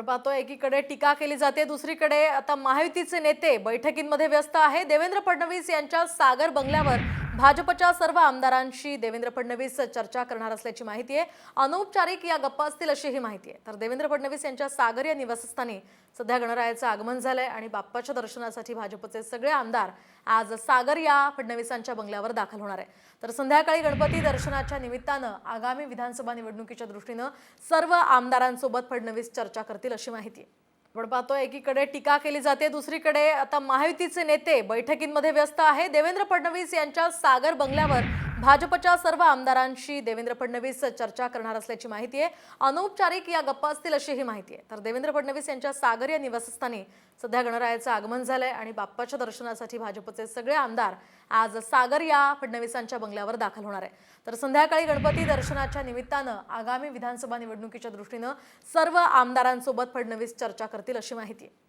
आपण पाहतो एकीकडे टीका केली जाते दुसरीकडे आता महायुतीचे नेते बैठकींमध्ये व्यस्त आहे. देवेंद्र फडणवीस यांच्या सागर बंगल्यावर भाजपच्या सर्व आमदारांशी देवेंद्र फडणवीस चर्चा करणार असल्याची माहिती आहे. अनौपचारिक या गप्पा असतील अशी ही माहिती आहे. तर देवेंद्र फडणवीस यांच्या सागर या निवासस्थानी सध्या गणरायाचं आगमन झालंय आणि बाप्पाच्या दर्शनासाठी भाजपचे सगळे आमदार आज सागर या फडणवीसांच्या बंगल्यावर दाखल होणार आहे तर संध्याकाळी गणपती दर्शनाच्या निमित्तानं आगामी विधानसभा निवडणुकीच्या दृष्टीनं सर्व आमदारांसोबत फडणवीस चर्चा करतील अशी माहिती आहे. आपण पाहतो एकीकडे टीका केली जाते दुसरीकडे आता महायुतीचे नेते बैठकींमध्ये व्यस्त आहे देवेंद्र फडणवीस यांच्या सागर बंगल्यावर भाजपच्या सर्व आमदारांशी देवेंद्र फडणवीस चर्चा करणार असल्याची माहिती आहे. अनौपचारिक या गप्पा असतील अशी ही माहिती आहे. तर देवेंद्र फडणवीस यांच्या सागर या निवासस्थानी सध्या गणरायाचं आगमन झालंय आणि बाप्पाच्या दर्शनासाठी भाजपचे सगळे आमदार आज सागर या फडणवीसांच्या बंगल्यावर दाखल होणार आहे. तर संध्याकाळी गणपती दर्शनाच्या निमित्तानं आगामी विधानसभा निवडणुकीच्या दृष्टीनं सर्व आमदारांसोबत फडणवीस चर्चा करतील अशी माहिती आहे.